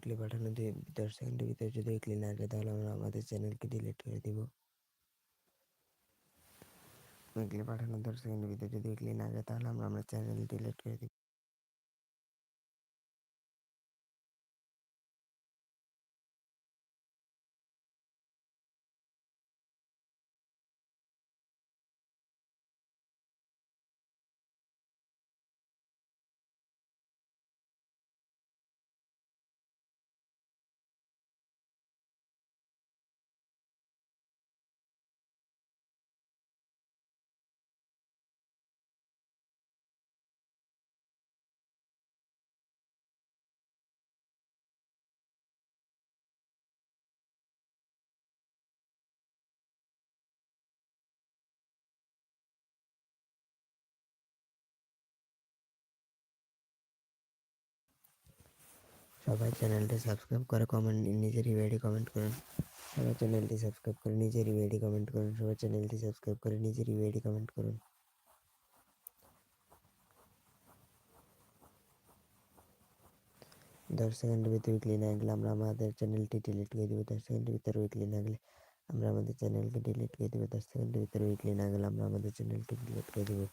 Weekly পাঠানো দুই দশ সেকেন্ডের ভিতরে যদি উইকলি না আসে তাহলে আমরা আমাদের চ্যানেলকে ডিলিট করে দিব। ক্লিপ পাঠানো দশ সেকেন্ডের ভিতরে যদি উইকলি না আসে তাহলে আমরা আমাদের চ্যানেল ডিলিট করে দিব। সবাই চ্যানেলটি সাবস্ক্রাইব করে কমেন্ট নিজের রিভাইডি কমেন্ট করুন সবাই চ্যানেলটি সাবস্ক্রাইব করে নিজের রিভাইডি কমেন্ট করুন সবাই চ্যানেলটি সাবস্ক্রাইব করে নিজের রিভাইডি কমেন্ট করুন দশ সেকেন্ডের ভিতরে উইকলি না গেলে আমরা আমাদের চ্যানেলটি ডিলিট করে দেবো দশ সেকেন্ডের ভিতরে উইকলি না গেলে আমরা আমাদের চ্যানেলকে ডিলিট করে দেবো দশ সেকেন্ডের ভিতরে উইকলি না গেলে আমরা আমাদের চ্যানেলকে ডিলিট করে দেবো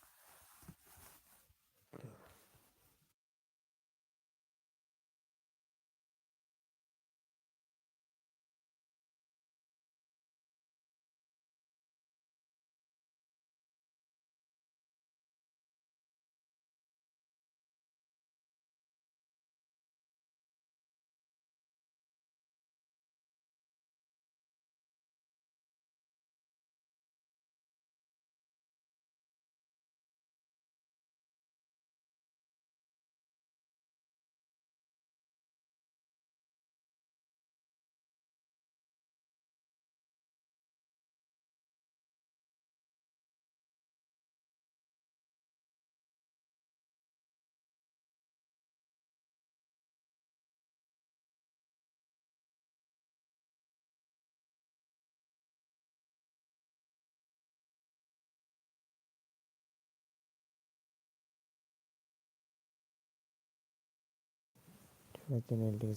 চ্যানেলটিকে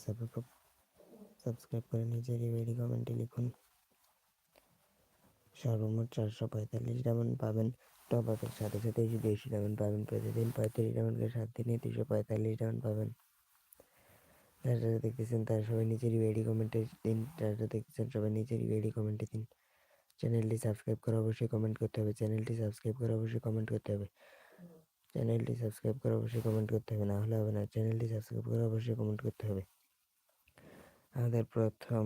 সাবস্ক্রাইব করে নিজের রিভাইডি কমেন্টে লিখুন সর্বমোট চারশো পঁয়তাল্লিশ ডায়মন্ড পাবেন টপ আপের সাথে সাথে যদি বেশি ডায়মন্ড পাবেন প্রতিদিন পঁয়ত্রিশ ডায়মন্ডকে সাত দিনে দুশো পঁয়তাল্লিশ ডায়মন্ড পাবেন যারা যারা দেখতেছেন তারা সবাই নিজের রিভাইডি কমেন্টে দিন যারা যারা দেখতেছেন সবাই নিজের রিভাইডি কমেন্টে দিন চ্যানেলটি সাবস্ক্রাইব করে অবশ্যই কমেন্ট করতে হবে চ্যানেলটি সাবস্ক্রাইব করে অবশ্যই কমেন্ট করতে হবে চ্যানেলটি সাবস্ক্রাইব করে অবশ্যই কমেন্ট করতে হবে, না হলে হবে না। চ্যানেলটি সাবস্ক্রাইব করে অবশ্যই কমেন্ট করতে হবে। আমাদের প্রথম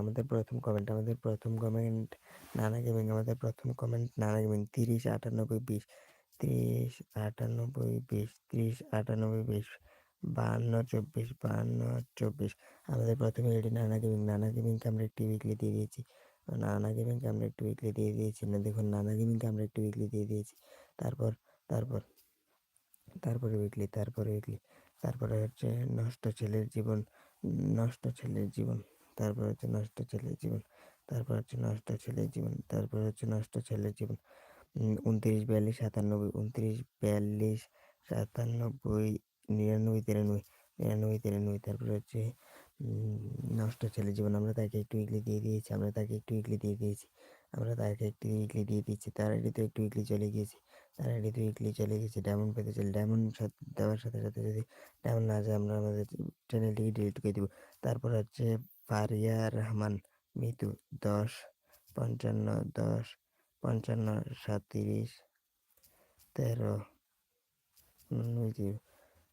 আমাদের প্রথম কমেন্ট আমাদের প্রথম কমেন্ট নানা গেমিং আমাদের প্রথম কমেন্ট নানা গেমিং তিরিশ আটানব্বই বিশ, তিরিশ আটানব্বই বিশ, তিরিশ আটানব্বই বিশ বাহান্ন চব্বিশ বাহান্ন চব্বিশ। আমাদের প্রথমে এটি নানা গেমিং নানা গেমিংকে আমরা একটি উইকলি দিয়ে দিয়েছি। নানা গেমিংকে আমরা একটি উইকলি দিয়ে দিয়েছি, না দেখুন, নানা গেমিংকে আমরা একটি উইকলি দিয়ে দিয়েছি। তারপর তারপর, তারপরে উইকলি তারপরে উইকলি তারপরে হচ্ছে নষ্ট ছেলের জীবন, নষ্ট ছেলের জীবন, তারপর হচ্ছে নষ্ট ছেলের জীবন, তারপর হচ্ছে নষ্ট ছেলের জীবন, তারপর হচ্ছে নষ্ট ছেলের জীবন। উনত্রিশ, বিয়াল্লিশ, সাতানব্বই, উনত্রিশ, বিয়াল্লিশ, সাতানব্বই, নিরানব্বই, তিরানব্বই নিরানব্বই, তিরানব্বই, তারপরে হচ্ছে নষ্ট ছেলের জীবন, আমরা তাকে একটু উইকলি দিয়ে দিয়েছি, আমরা তাকে একটু উইকলি দিয়ে দিয়েছি, আমরা তাকে একটু উইকলি দিয়ে দিয়েছি, তার আগে তো একটু উইকলি চলে গিয়েছি। তার আগে তো উইকলি চলে গেছে ডায়মন্ড পেতে চলে ডায়মন্ড দেওয়ার সাথে সাথে যদি ডায়মন্ড না যায় আমরা আমাদের চ্যানেলটিকে ডিলিট করে দেবো। তারপর হচ্ছে ফারিয়া রহমান, মিতু, দশ, পঞ্চান্ন দশ, পঞ্চান্ন সাতত্রিশ তেরো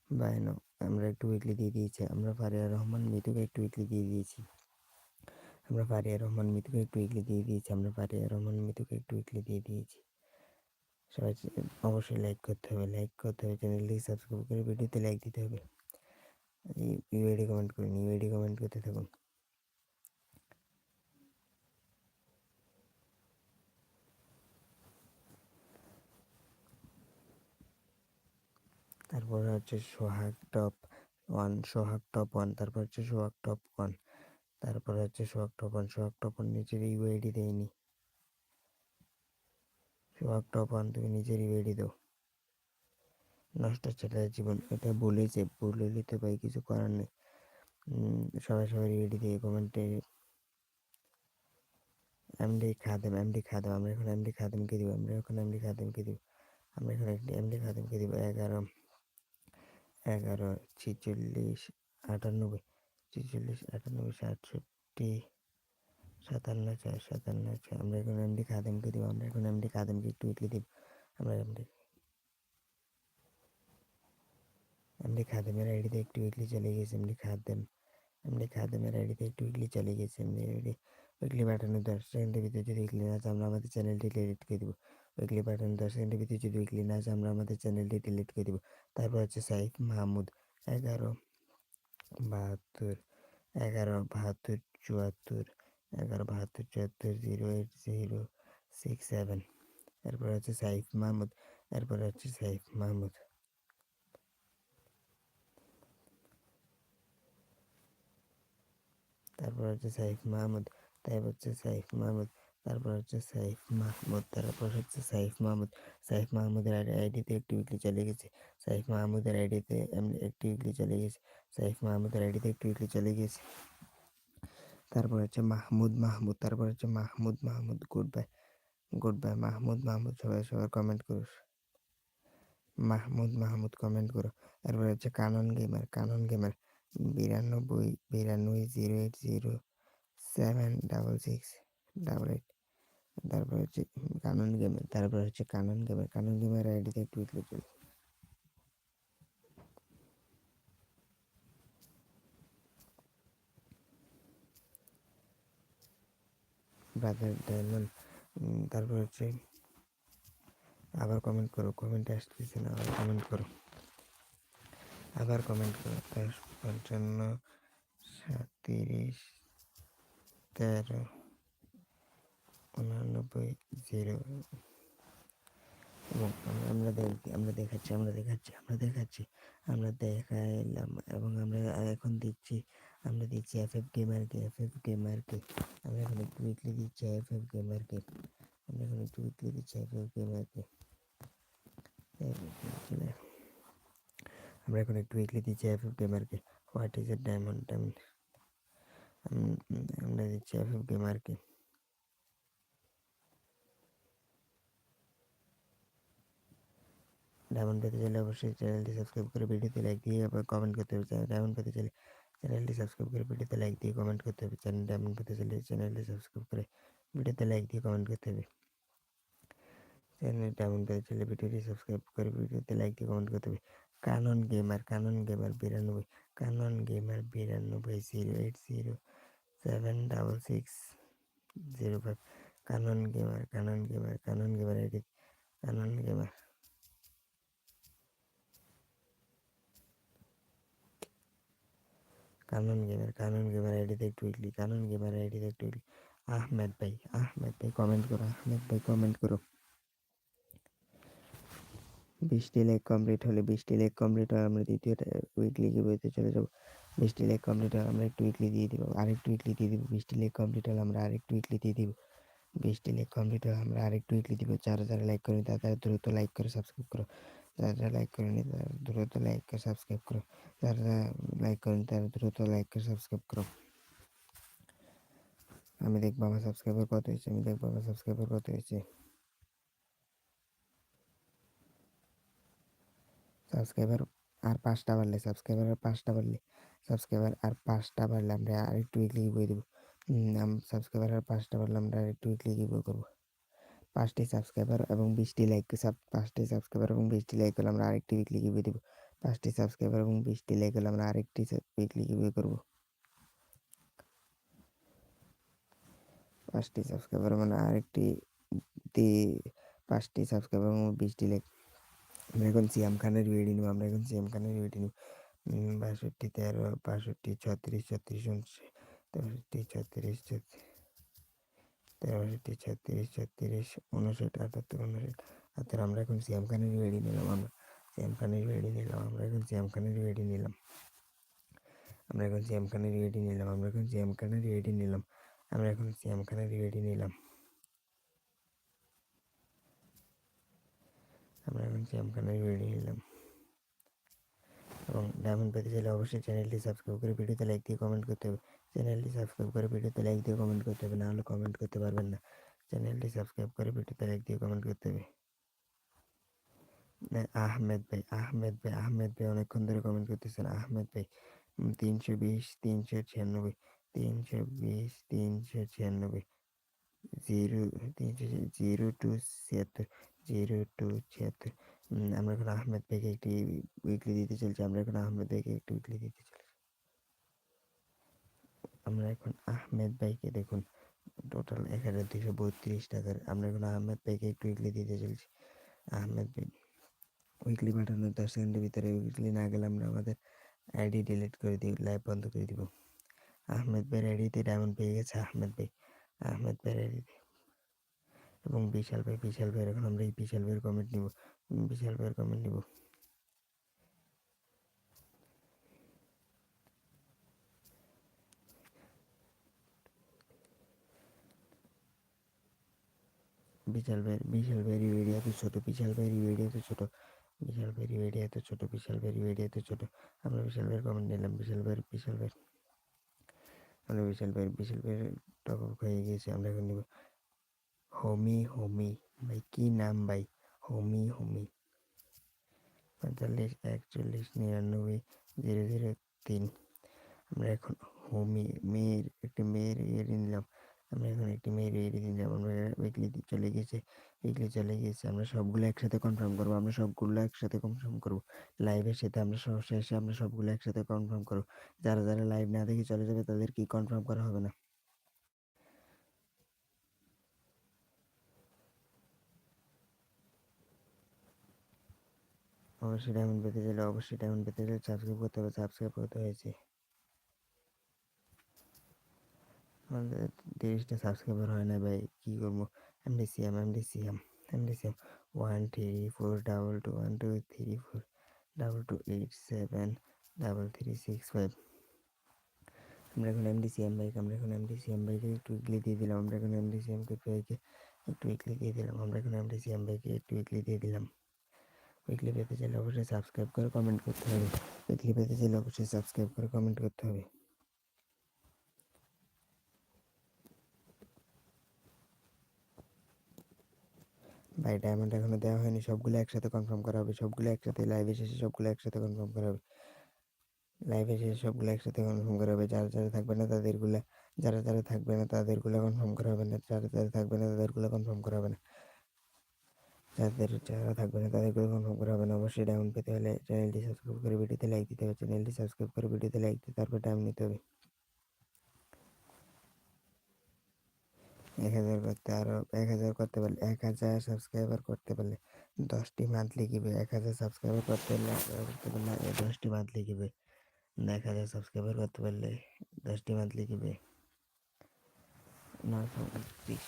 বায়ান্ন, আমরা একটু উইকলি দিয়ে দিয়েছি, আমরা ফারিয়া রহমান, মিতুকে একটু উইকলি দিয়ে দিয়েছি। আমরা ফারিয়া রহমান, মিতুকে একটু উইকলি দিয়ে দিয়েছি, আমরা ফারিয়া রহমান, মিতুকে একটু উইকলি দিয়ে দিয়েছি। সবাই অবশ্যই লাইক করতে হবে লাইক করতে হবে চ্যানেলটি সাবস্ক্রাইব করে ভিডিওতে লাইক দিতে হবে। ইউআইডি কমেন্ট করুন ইউআইডি কমেন্ট করতে থাকুন। তারপর হচ্ছে Sohag top one Sohag top one তারপর হচ্ছে সোহাগ টপ ওয়ান তারপর হচ্ছে Sohag top one Sohag top one নিজের ইউআইডি দেয়নি। সোহাগ ওয়ান তুমি নিজের ইউআইডি দাও নষ্ট ছেলের জীবন, এটা বলেছে বলে নিতে পাই কিছু করার নেই। সবাই সবাই রেডি দিয়ে কমেন্টে এমডি খাদেম এমডি খাদেম, আমরা এখন এমডি খাদেমকে দিব, আমরা এখন এমডি খাদেমকে দিব, আমরা এখন এমডি খাদেমকে দিব, এগারো এগারো, ছিচল্লিশ, আটানব্বই ছিচল্লিশ, আটানব্বই, সাতষট্টি সাতান্ন ছয় সাতান্ন ছয় আমরা এখন এমডি খাদেমকে দিব, আমরা এখন এমডি খাদেমকে উইকলি দিব। আমরা এমডি এমডি খাদেমের আইডিতে একটু উইকলি চলে গেছে, এমডি খাদেম। এমডি খাদেমের আইডিতে একটু উইকলি চলে গেছে, এমডি আইডি উইকলি পাঠানোর দশ সেকেন্ডের ভিতরে যদি উইকলি না আমরা আমাদের চ্যানেলটি ডিলিট করে দেবো। উইকলি পাঠানোর দশ সেকেন্ডের ভিতরে যদি উইকলি না আমরা আমাদের চ্যানেলটি ডিলিট করে দেবো। তারপর হচ্ছে সাইফ মাহমুদ, এগারো বাহাত্তর এগারো বাহাত্তর, চুয়াত্তর এগারো বাহাত্তর চুয়াত্তর zero eight zero six seven এরপর হচ্ছে সাইফ মাহমুদ এরপর হচ্ছে সাইফ মাহমুদ তারপর হচ্ছে সাইফ মাহমুদ তারপর হচ্ছে সাইফ মাহমুদ তারপর হচ্ছে সাইফ মাহমুদ তারপর হচ্ছে সাইফ মাহমুদ সাইফ মাহমুদের আইডিতে একটি উইকলি চলে গেছে সাইফ মাহমুদের আইডিতে একটি উইকলি চলে গেছে সাইফ মাহমুদের আইডিতে একটি উইকলি চলে গেছে তারপর হচ্ছে মাহমুদ মাহমুদ, তারপর হচ্ছে Mahmud Mahmud good bye good bye Mahmud Mahmud, সবাই সবাই কমেন্ট করো। মাহমুদ মাহমুদ কমেন্ট করো। তারপর হচ্ছে কানন গেমার কানন গেমার বিরানব্বই বিরানব্বই zero eight zero seven double six double eight তারপর হচ্ছে কানন গেমের তারপর হচ্ছে কানন গেমের কানন গেমের আইডিতে টুইট উঠলে ব্রাদার ডায়মন্ড তারপর হচ্ছে আবার কমেন্ট করো কমেন্ট আসতেছে না, আবার কমেন্ট করো। আবার কমেন্ট করো, দশ পঞ্চান্ন সাতত্রিশ তেরো, উনানব্বই, জিরো। এবং আমরা দেখি, আমরা দেখাচ্ছি আমরা দেখাচ্ছি আমরা দেখাচ্ছি, আমরা দেখাইলাম, এবং আমরা এখন দিচ্ছি আমরা দিচ্ছি এফ এফ গেমারকে এফ এফ গেমারকে আমরা এখন উইকলি দিচ্ছি এফ এফ গেমারকে আমরা এখন উইকলি দিচ্ছি এফ এফ গেমারকে আমরা এখন উইকলি দিচ্ছি F F গেমারকে what is a diamond diamond আমরা দিচ্ছি এফ এফ গেমারকে ডায়মন্ড পেতে চাইলে অবশ্যই চ্যানেলটি সাবস্ক্রাইব করে ভিডিওতে লাইক দিয়ে, আবার কমেন্ট করতে হবে। ডায়মন্ড পেতে চাইলে চ্যানেলটি সাবস্ক্রাইব করে ভিডিওতে লাইক দিয়ে কমেন্ট করতে হবে চ্যানেল ডায়মন্ড পেতে চাইলে চ্যানেলটি সাবস্ক্রাইব করে ভিডিওতে লাইক দিয়ে কমেন্ট করতে হবে চ্যানেল ডায়মন্ড পেতে চাইলে ভিডিওটি সাবস্ক্রাইব করে ভিডিওতে লাইক দিয়ে কমেন্ট করতে হবে কানন গেমার কানন গেমার বিরানব্বই কানন গেমার বিরানব্বই zero eight zero seven double six zero five Kanan gamer Kanan gamer Kanan gamer ID Kanan gamer Kanan gamer Kanan gamer আইডিতে একটু উইকলি কানন গেমার আইডিতে একটু উইকলি আহমেদ ভাই আহমেদ ভাই কমেন্ট করো, আহমেদ ভাই কমেন্ট করো। বৃষ্টি লেগ কমপ্লিট হলে, বৃষ্টি লেগ কমপ্লিট হলে আমরা দ্বিতীয় উইকলি বইতে চলে যাব। বৃষ্টি লেগ কমপ্লিট হলে আমরা একটু উইকলি দিয়ে দিব, আরেকটু উইকলি দিয়ে দিব। বৃষ্টি লেগ কমপ্লিট হলে, আমরা আরেকটু উইকলি দিয়ে দিব। বৃষ্টি লেগ কমপ্লিট হলে, আমরা আরেকটু উইকলি দিব। যারা যারা লাইক করেনি, তারা দ্রুত লাইক করে সাবস্ক্রাইব করো। যারা যারা লাইক করেনি তারা দ্রুত লাইক করে সাবস্ক্রাইব করো যারা লাইক করেন তারা দ্রুত লাইক করে সাবস্ক্রাইব করো আমি দেখব আমার সাবস্ক্রাইবার কত হয়েছে আমি দেখব আমার সাবস্ক্রাইবার কত হয়েছে সাবস্ক্রাইবার আর পাঁচটা বাড়লে সাবস্ক্রাইবার আর পাঁচটা বাড়লে সাবস্ক্রাইবার আর পাঁচটা বাড়লে আমরা আরেকটু উইকলি বই দেবো সাবস্ক্রাইবার আর পাঁচটা বাড়লে আমরা আরেকটু উইকলি বই করব পাঁচটি সাবস্ক্রাইবার এবং বিশটি লাইক পাঁচটি সাবস্ক্রাইবার এবং বিশটি লাইক হলে আমরা আরেকটি উইকলি গিভে দেবো পাঁচটি সাবস্ক্রাইবার এবং বিশটি লাইক হলে আমরা আরেকটি উইকলি গিভে করব পাঁচটি সাবস্ক্রাইবার মানে আরেকটি পাঁচটি সাবস্ক্রাইবার এবং বিশটি লাইক আমরা এখন সিয়াম খানের ভিডিও নিব আমরা এখন সিয়াম খানের ভিডিও নিব বাষট্টি তেরো বাষট্টি ছত্রিশ ছত্রিশ তেষট্টি ছত্রিশ ছত্রিশ তেরোষট্টি ছত্রিশ ছত্রিশ উনষাট, আটাত্তর উনষাট, আটাত্তর। আমরা এখন সিয়াম খানের রেডি নিলাম আমরা। সিয়াম খানের রেডি নিলাম, আমরা এখন সিয়াম খানের রেডি নিলাম। আমরা এখন সিয়াম খানের রেডি নিলাম, আমরা এখন সিয়াম খানের রেডি নিলাম, আমরা এখন সিয়াম খানের রেডি নিলাম। আমরা এখন সিয়াম খানের রেডি নিলাম। এবং ডায়মন্ড পেতে চাইলে অবশ্যই চ্যানেলটি সাবস্ক্রাইব করে ভিডিওতে লাইক দিয়ে কমেন্ট করতে হবে। চ্যানেলটি সাবস্ক্রাইব করে ভিডিওতে লাইক দিয়ে কমেন্ট করতে হবে, নাহলে কমেন্ট করতে পারবেন না। চ্যানেলটি সাবস্ক্রাইব করে ভিডিওতে লাইক দিয়ে কমেন্ট করতে হবে। আহমেদ ভাই আহমেদ ভাই আহমেদ ভাই অনেকক্ষণ ধরে কমেন্ট করতেছেন। আহমেদ ভাই তিনশো বিশ, তিনশো ছিয়ানব্বই, তিনশো বিশ, তিনশো ছিয়ানব্বই, জিরো, তিনশো জিরো টু ছিয়াত্তর, জিরো টু ছিয়াত্তর। আমরা এখন আহমেদ ভাইকে একটি উইকলি দিতে চলছি, আমরা এখন আহমেদ ভাইকে একটি উইকলি দিতে আমরা এখন আহমেদ ভাইকে দেখুন টোটাল এক হাজার দুশো বত্রিশ টাকার। আমরা এখন আহমেদ ভাইকে একটু উইকলি দিতে চলছি। আহমেদ ভাই উইকলি পাঠানোর দশ সেকেন্ডের ভিতরে উইকলি না গেলে আমরা আমাদের আইডি ডিলিট করে দিই লাইভ বন্ধ করে দিব। আহমেদ ভাইয়ের আইডিতে ডায়মন্ড পেয়ে গেছে আহমেদ ভাই। আহমেদ ভাইয়ের আইডিতে এবং বিশাল ভাই, বিশাল ভাইয়ের এখন আমরা এই বিশাল ভাইয়ের কমেন্ট নিব। বিশাল ভাইয়ের কমেন্ট নিব। বিশাল ভাইয়ের বিশাল ভাইয়ের ইউএডি এত ছোট, বিশাল ভাইয়ের ইউএডি এত ছোট, বিশাল ভাইয়ের ইউএডি এত ছোট, বিশাল ভাইয়ের ইউএডি এত ছোট। আমরা বিশাল ভাইয়ের কমেন্ট নিলাম, বিশাল ভাইয়ের বিশাল ভাইয়ের। আমরা বিশাল ভাইয়ের বিশাল ভাইয়ের টপ আপ হয়ে গিয়েছে, আমরা এখন নিব হোমি হোমি। ভাই, কি নাম ভাই? হোমি হোমি। পঁয়তাল্লিশ, একচল্লিশ, নিরানব্বই, জিরো জিরো, তিন। আমরা এখন হোমি, মেয়ের, একটি মেয়ের ইয়ে নিলাম। আমরা এখন একটি মেয়ের ইয়ে নিলাম আমরা উইকলি চলে গেছে উইকলি চলে গিয়েছে আমরা সবগুলো একসাথে কনফার্ম করব, আমরা সবগুলো একসাথে কনফার্ম করব। লাইভের সাথে আমরা শেষে আমরা সবগুলো একসাথে কনফার্ম করব। যারা যারা লাইভ না দেখে চলে যাবে, তাদের কি কনফার্ম করা হবে না? অবশ্যই ডায়মন্ড পেতে চাইলে, অবশ্যই ডায়মন্ড পেতে চাইলে সাবস্ক্রাইব করতে হবে সাবস্ক্রাইব করতে হয়েছে। আমাদের তিরিশটা সাবস্ক্রাইবার হয় না ভাই কী করব MDCM MDCM MDCM one three four double two one two three four double two eight seven double three six five আমরা এখন এমডিসিএম বাইক আমরা এখন এমডিসিএম বাইকে একটু উইকলি দিয়ে দিলাম আমরা এখন এমডিসিএম বাইকে একটু উইকলি দিয়ে দিলাম আমরা এখন এমডিসিএম বাইকে একটু উইকলি দিয়ে দিলাম উইকলি পেতে চাইলে অবশ্যই সাবস্ক্রাইব করে কমেন্ট করতে হবে উইকলি পেতে চাইলে অবশ্যই সাবস্ক্রাইব করে কমেন্ট করতে হবে ভাই ডায়মন্ড এখনও দেওয়া হয়নি। সবগুলো একসাথে কনফার্ম করা হবে। সবগুলো একসাথে লাইভে শেষে সবগুলো একসাথে কনফার্ম করা হবে। লাইভে শেষে সবগুলো একসাথে কনফার্ম করা হবে। যারা যারা থাকবে না তাদেরগুলো, যারা যারা থাকবে না তাদেরগুলো কনফার্ম করা হবে না। যারা যারা থাকবে না তাদেরগুলো কনফার্ম করা হবে না। যাদের, যারা থাকবে না তাদেরগুলো কনফার্ম করা হবে না। অবশ্যই ডায়মন্ড পেতে হলে চ্যানেলটি সাবস্ক্রাইব করে ভিডিওতে লাইক দিতে হবে। চ্যানেলটি সাবস্ক্রাইব করে ভিডিওতে লাইক দিতে তারপর টাইম নিতে হবে। এক হাজার করতে আরও এক হাজার করতে পারলে এক হাজার সাবস্ক্রাইবার করতে পারলে দশটি মান্থলি গিবে এক হাজার সাবস্ক্রাইবার করতে পারলে করতে পারলে দশটি মান্থলি গিবে এক হাজার সাবস্ক্রাইবার করতে পারলে দশটি মান্থলি গিবে নশো উনত্রিশ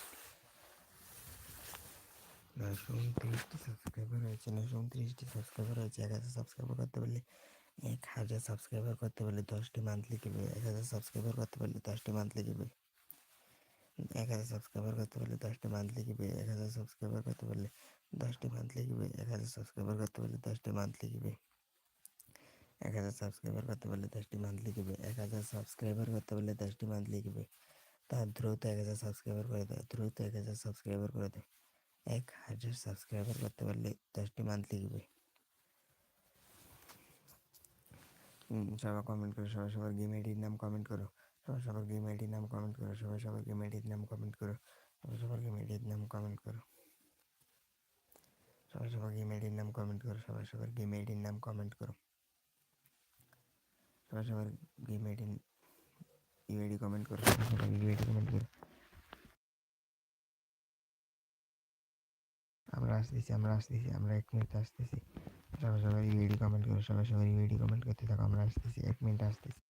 নশো উনত্রিশটি সাবস্ক্রাইবার হয়েছে নশো উনত্রিশটি সাবস্ক্রাইবার হয়েছে এক হাজার সাবস্ক্রাইবার করতে পারলে এক হাজার সাবস্ক্রাইবার করতে পারলে দশটি মান্থলি গিবে এক হাজার সাবস্ক্রাইবার করতে পারলে দশটি মান্থলি গিবে এক হাজার সাবস্ক্রাইবার করতে পারলে দশটি মান্থলি গিবে এক হাজার সাবস্ক্রাইবার করতে পারলে দশটি মান্থলি গিবে এক হাজার সাবস্ক্রাইবার করতে পারলে দশটি মান্থলি গিবে এক হাজার সাবস্ক্রাইবার করতে পারলে দশটি মান্থলি গিবে এক হাজার সাবস্ক্রাইবার করতে পারলে দশটি মান্থলি গিবে তার দ্রুত এক হাজার সাবস্ক্রাইবার করে দেয় দ্রুত এক হাজার সাবস্ক্রাইবার করে দেয় এক হাজার সাবস্ক্রাইবার করতে পারলে দশটি মান্থলি গিবে সবাই কমেন্ট করো সবাই সবার গেম আইডির নাম কমেন্ট করো সবাই সবার গেম আইডির নাম কমেন্ট করো, সবাই সবার গেম আইডির নাম কমেন্ট করো, সবাই সবার গেম নাম কমেন্ট করো। সবাই সবার গেম আইডির নাম কমেন্ট করো, সবাই সবার গেম আইডির নাম কমেন্ট করো। সবাই সবার গেম আইডি কমেন্ট করো, সবাই সবার কমেন্ট করো। আমরা আসতেছি আমরা আসতেছি, আমরা এক মিনিট আসতেছি। সবাই সবার ইউআইডি কমেন্ট করো, সবাই সবার ইউআইডি কমেন্ট করতে থাকো, আমরা আসতেছি, এক মিনিট আসতেছি।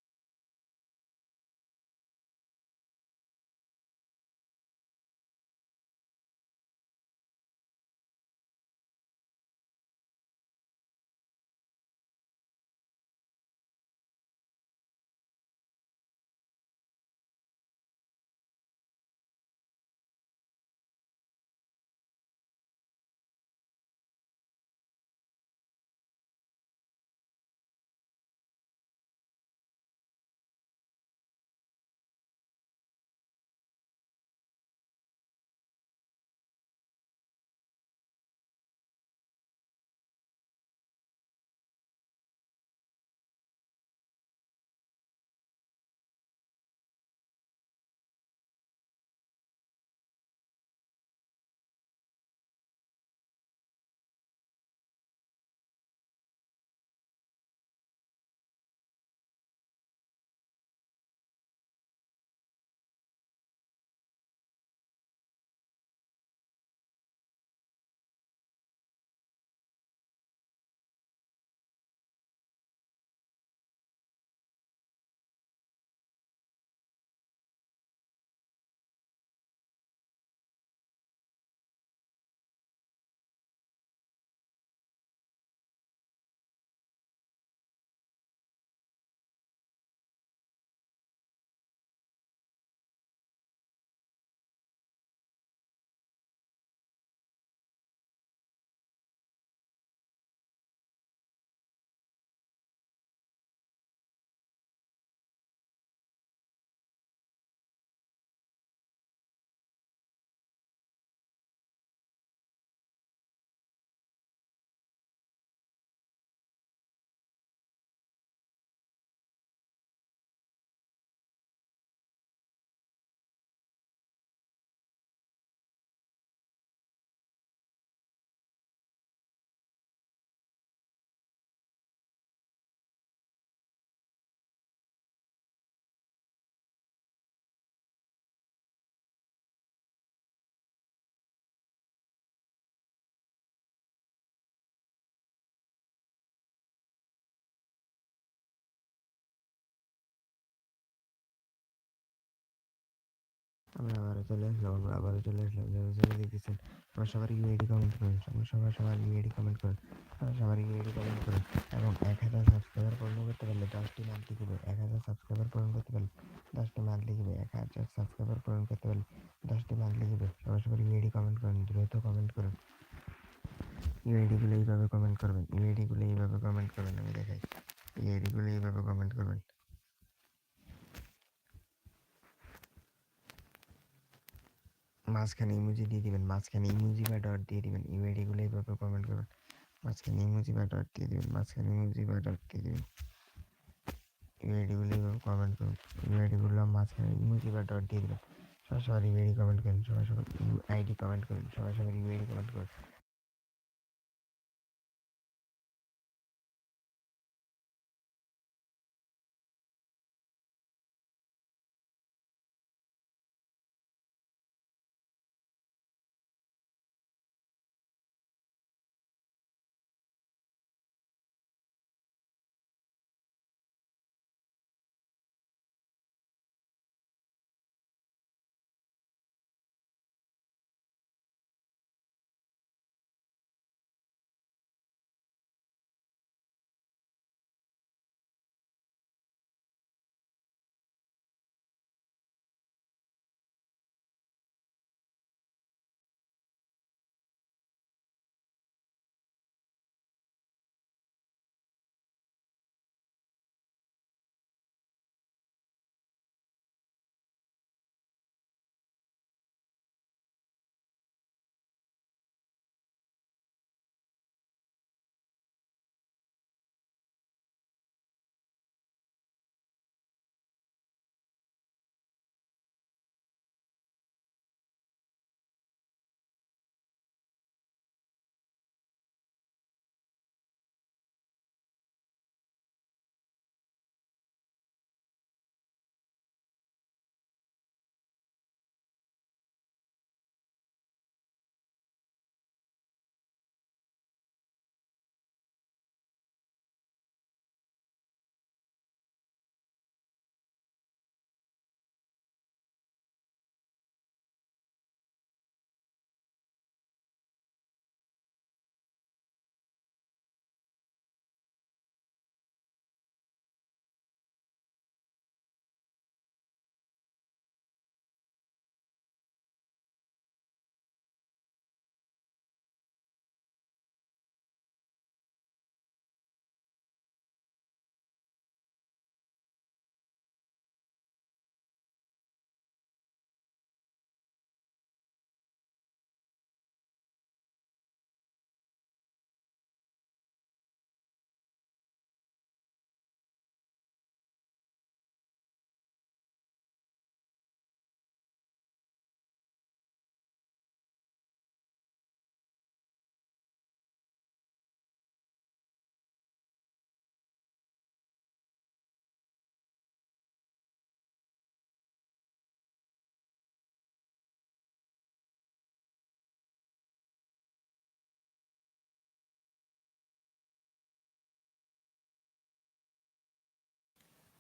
আমরা আবারও চলে আসলাম আমরা আবারও চলে আসলাম যারা যারা দেখতেছেন আমার সবার ইউআইডি কমেন্ট করুন আমার সবার সবার ইউআইডি কমেন্ট করুন আমার সবার ইউআইডি কমেন্ট করুন এবং এক হাজার সাবস্ক্রাইবার পূর্ণ করতে পারলে দশটি মান্থলি দিবে এক হাজার সাবস্ক্রাইবার পূরণ করতে পারলে দশটি মান্থলি দিবে এক হাজার সাবস্ক্রাইবার পূরণ করতে পারলে দশটি মান্থলি দিবে সবার সবার ইউআইডি কমেন্ট করুন, দ্রুত কমেন্ট করুন। ইউআইডিগুলো এইভাবে কমেন্ট করবেন ইউআইডিগুলো এইভাবে কমেন্ট করবেন, আমি দেখাই। ইউআইডিগুলো এইভাবে কমেন্ট করবেন। মাঝখানে ইমোজি দিয়ে দিবেন, মাঝখানে ইমোজি বা ডট দিয়ে দিবেন ইউআইডিগুলো এইভাবে কমেন্ট করবেন, মাঝখানে ইমোজি বা ডট দিয়ে দিবেন, মাঝখানে ইমোজি বা ডট দিয়ে দিবেন। ইউআইডিগুলো এইভাবে কমেন্ট করুন ইউআইডিগুলো মাঝখানে ইমোজি বা ডট দিয়ে দিবেন। সবাই সবার ইউআইডি কমেন্ট করুন সবাই সবার আইডি কমেন্ট করুন সবাই সবার ইউআইডি কমেন্ট করুন।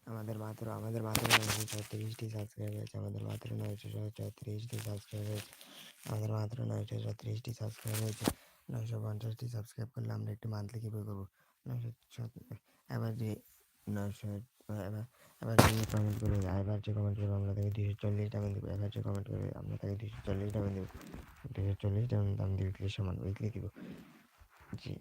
আমাদের মাত্র আমাদের মাত্র নয়শো ছত্রিশটি সাবস্ক্রাইব হয়েছে আমাদের মাত্র নয়শো ছত্রিশটি সাবস্ক্রাইব হয়েছে আমাদের মাত্র নয়শো ছত্রিশটি সাবস্ক্রাইব হয়েছে নয়শো পঞ্চাশটি সাবস্ক্রাইব করলে আমরা একটি মান্থলি কীভাবে করব। নয়শো এবার যে নয়শো, এবার এবার যে কমেন্ট করবে, এবার যে কমেন্ট করবে, আমরা তাকে দুশো চল্লিশ ডায়মন্ড দেবো, এবার যে কমেন্ট করবে, আমরা তাকে দুশো চল্লিশ ডায়মন্ড দেবো দুশো চল্লিশ ডায়মন্ড দাম দিয়ে উইকলি সমান উইকলি দিব জি।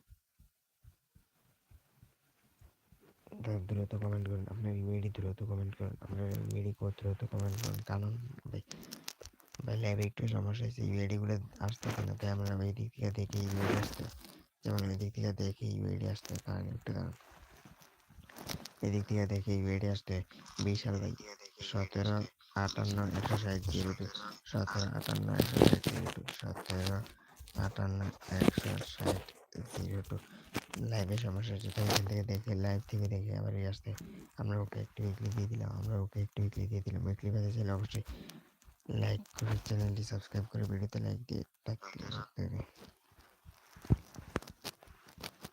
দ্রুত কমেন্ট করুন, আপনার ইমেইলই দ্রুত কমেন্ট করুন, আপনার ইমেইলই কোড দ্রুত কমেন্ট করুন, কারণ ভাই ভাই ল্যাবে একটু সমস্যা হয়েছে ইউআইডিগুলো আসতেছে না তাই আমরা এই দিক থেকে দেখে ইউআইডি আসতে যেমন এই দিক থেকে দেখে ইউআইডি আসতে কারণ একটু কারণ এদিক থেকে দেখে ইউআইডি আসতে বিশাল ভাই, সতেরো, আটান্ন, একশো ষাট জিরো টু সতেরো, আটান্ন, একশো ষাট জিরো টু সতেরো, আটান্ন, একশো ষাট জিরো টু লাইভে সমস্যা হচ্ছে তো এখান থেকে দেখে লাইভ থেকে দেখে আবার এই আসতে। আমরা ওকে একটু উইকলি দিয়ে দিলাম, আমরা ওকে একটু উইকলি দিয়ে দিলাম। উইকলি পেতে চাইলে অবশ্যই লাইক করে চ্যানেলটি সাবস্ক্রাইব করে, ভিডিওতে লাইক দিয়ে থাকতে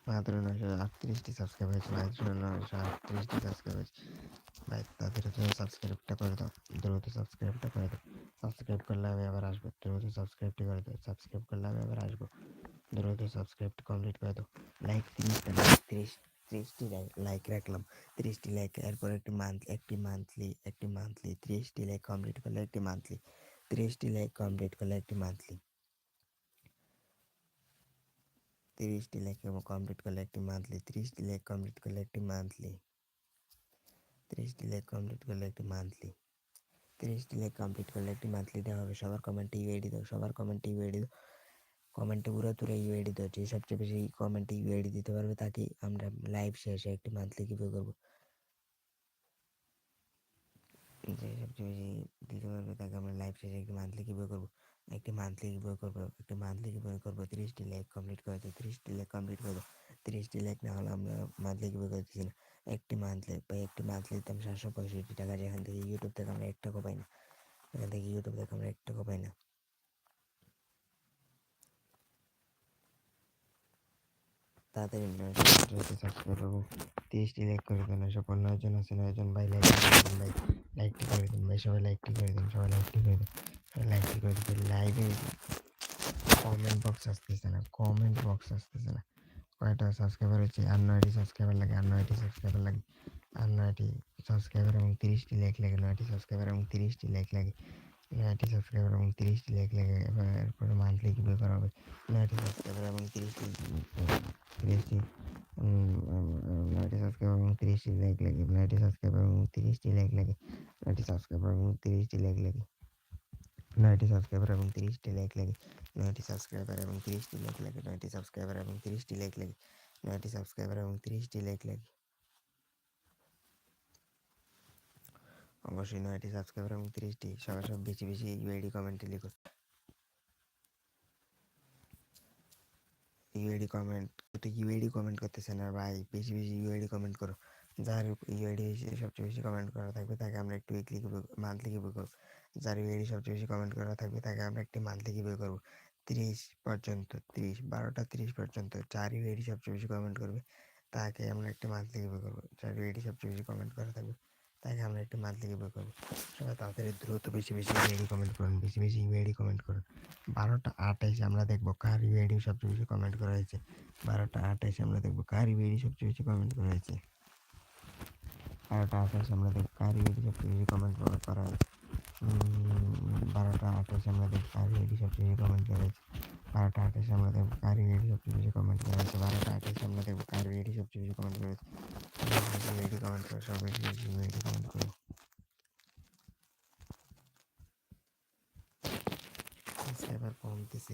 মাত্র নয়শো আটত্রিশটি সাবস্ক্রাইব হয়েছে, মাত্র নয়শো আটত্রিশটি সাবস্ক্রাইব হয়েছে। ভাই, তাদের জন্য সাবস্ক্রাইবটা করে দাও, দ্রুত সাবস্ক্রাইবটা করে দাও। সাবস্ক্রাইব করলে আমি আবার আসব, দ্রুত সাবস্ক্রাইবটি করে দাও সাবস্ক্রাইব করলে আমি আবার আসব। দ্রুত সাবস্ক্রাইবটি কমপ্লিট করে দাও লাইক তিরিশটা লাইক তিরিশ ত্রিশটি লাইক রাখলাম ত্রিশটি লাইক এরপর একটি মান্থ একটি মান্থলি একটি মান্থলি ত্রিশটি লাইক কমপ্লিট করলে একটি মান্থলি ত্রিশটি লাইক কমপ্লিট করলে একটি মান্থলি তিরিশটি লাইক এবং কমপ্লিট করলে একটি মান্থলি ত্রিশটি লাইক কমপ্লিট করলে একটি মান্থলি ত্রিশটি লাইক কমপ্লিট করলে একটি মান্থলি তিরিশটি লাইক কমপ্লিট করলে একটি মান্থলি দেওয়া হবে সবার কমেন্টে ইউআইডি দাও সবার কমেন্টে ইউআইডি দাও কমেন্টে পুরো তুলে ইউআইডি দাও। যে সবচেয়ে বেশি কমেন্টে ইউআইডি দিতে পারবে তাকেই আমরা লাইভ শেষে একটি মান্থলি গিভওয়ে করব। যে সবচেয়ে বেশি দিতে পারবে তাকে আমরা লাইভ শেষে একটি মান্থলি গিভওয়ে করব। একটি মান্থলি গিভওয়ে করব, একটি মান্থলি গিভওয়ে করব, তিরিশটি লাইক কমপ্লিট করে দাও, তিরিশটি লাইক কমপ্লিট করে দাও। তিরিশটি লাইক না হলে আমরা মান্থলি গিভওয়ে করতেছি না। একটি মান্থলি বা একটি মান্থলিতে আমি সাতশো পঁয়ষট্টি টাকা, যেখান থেকে ইউটিউব থেকে আমরা এক টাকা পাই না। এখান থেকে ইউটিউব থেকে আমরা এক টাকা পাই না। তাড়াতাড়ি সাবস্ক্রাইব এবং তিরিশটি লাইক করে দেন সকল নয়জন আছে নয়জন ভাই লাইক করে দিন ভাই লাইকটি করে দিন ভাই, সবাই লাইকটি করে দিন, সবাই লাইকটি করে দিন, সবাই লাইকটি করে দিন। লাইভে কমেন্ট বক্স আসতেছে না কমেন্ট বক্স আসতেছে না। কয়টা সাবস্ক্রাইবার হচ্ছে? আর নয়টি সাবস্ক্রাইবার লাগে, আর নয়টি সাবস্ক্রাইবার লাগে, আর নয়টি সাবস্ক্রাইবার এবং তিরিশটি লাইক লাগে, নয়টি সাবস্ক্রাইবার এবং তিরিশটি লাইক লাগে। নয়টি সাবস্ক্রাইবার এবং তিরিশটি লাইক লাগে এবার এরপরে মান্থলি কীভাবে করা হবে নয়টি সাবস্ক্রাইবার এবং তিরিশটি তিরিশটি নয়টি সাবস্ক্রাইবার এবং তিরিশটি লাইক লাগে নয়টি সাবস্ক্রাইবার এবং তিরিশটি লাইক লাগে নয়টি সাবস্ক্রাইবার এবং তিরিশটি লাইক লাগে নয়টি সাবস্ক্রাইবার এবং তিরিশটি লাইক লাগে নয়টি সাবস্ক্রাইবার এবং তিরিশটি লাইক লাগে নয়টি সাবস্ক্রাইবার এবং তিরিশটি লাইক লাগে নয়টি সাবস্ক্রাইবার এবং তিরিশটি লাইক লাগে অবশ্যই নয়টি সাবস্ক্রাইবার এবং তিরিশটি সবার সব বেশি বেশি ইউআইডি কমেন্টে লিখো ইউআইডি কমেন্ট তো ইউআইডি কমেন্ট করতেছে না ভাই, বেশি বেশি ইউআইডি কমেন্ট করো। যার ইউআইডি সবচেয়ে বেশি কমেন্ট করা থাকবে, তাকে আমরা একটু উইকলি মান্থলি গিভওয়ে করব। যার ইউআইডি সবচেয়ে বেশি কমেন্ট করা থাকবে, তাকে আমরা একটি মান্থলি গিভওয়ে করব। তিরিশ পর্যন্ত, তিরিশ, বারোটা তিরিশ পর্যন্ত যার ইউআইডি সবচেয়ে বেশি কমেন্ট করবে, তাকে আমরা একটি মান্থলি গিভওয়ে করব। যার ইউআইডি সবচেয়ে বেশি কমেন্ট করা থাকবে। তাকে আমরা একটি মান্থলি গিভওয়ে করব। সবাই তাড়াতাড়ি দ্রুত বেশি বেশি ইউআইডি কমেন্ট করুন, বেশি বেশি ইউআইডি কমেন্ট করুন। বারোটা আঠাইশে আমরা দেখব কার ইউআইডি সবচেয়ে বেশি কমেন্ট করা হয়েছে। বারোটা আঠাইশে আমরা দেখব কার ইউআইডি সবচেয়ে বেশি কমেন্ট করা হয়েছে। বারোটা আঠাইশে আমরা দেখব কার ইউআইডি সবচেয়ে বেশি কমেন্ট করা হয়েছে। বারোটা আঠাইশে আমরা দেখব কার ইউআইডি সবচেয়ে বেশি কমেন্ট করা হয়েছে। বারোটা আঠাইশে আমরা দেখব কার ইউআইডি সবচেয়ে বেশি কমেন্ট করা হয়েছে বারোটা আঠাইশে আমরা দেখব কার ইউআইডি সবচেয়ে বেশি কমেন্ট করা হয়েছে ইউআইডি কমেন্ট করো সব বেশি বেশি ইউআইডি কমেন্ট করো সাবস্ক্রাইবার কমতেছে